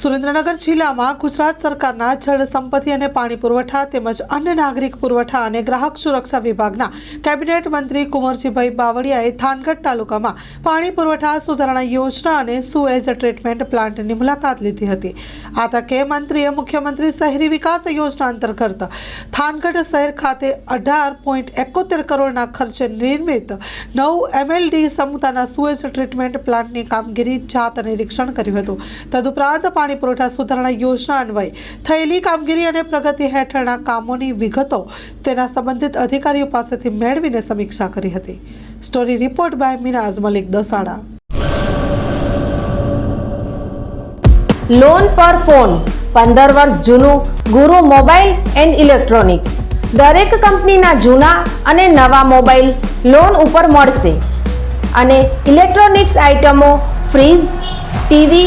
સુરેન્દ્રનગર જિલ્લામાં ગુજરાત સરકારના જળ સંપત્તિ અને પાણી પુરવઠા તેમજ અન્ય નાગરિક પુરવઠા અને ગ્રાહક સુરક્ષા વિભાગના કેબિનેટ મંત્રી કુંવરજીભાઈ બાવળિયાએ થાનગઢ તાલુકામાં પાણી પુરવઠા સુધારણા યોજના અને સુએજ ટ્રીટમેન્ટ પ્લાન્ટની મુલાકાત લીધી હતી. આ તકે મંત્રીએ મુખ્યમંત્રી શહેરી વિકાસ યોજના અંતર્ગત થાનગઢ શહેર ખાતે અઢાર પોઈન્ટ એકોતેર કરોડના ખર્ચે નિર્મિત નવ એમએલડી સમુદાયના સુએજ ટ્રીટમેન્ટ પ્લાન્ટની કામગીરી જાત નિરીક્ષણ કર્યું હતું. તદુપરાંત પાણી પુરવઠા સુધારણા યોજના અન્વયે થયેલી કામગીરી અને પ્રગતિ હેઠળના કામોની વિગતો તેના સંબંધિત અધિકારીઓ પાસેથી મેળવીને સમીક્ષા કરી હતી. Story report by Minaz Malik Dasada. Loan પર ફોન પંદર વર્ષ જૂનું ગુરુ મોબાઈલ એન્ડ ઇલેક્ટ્રોનિક્સ. દરેક કંપનીના જૂના અને નવા મોબાઈલ લોન ઉપર મળશે. અને ઇલેક્ટ્રોનિક્સ આઇટમો fridge, TV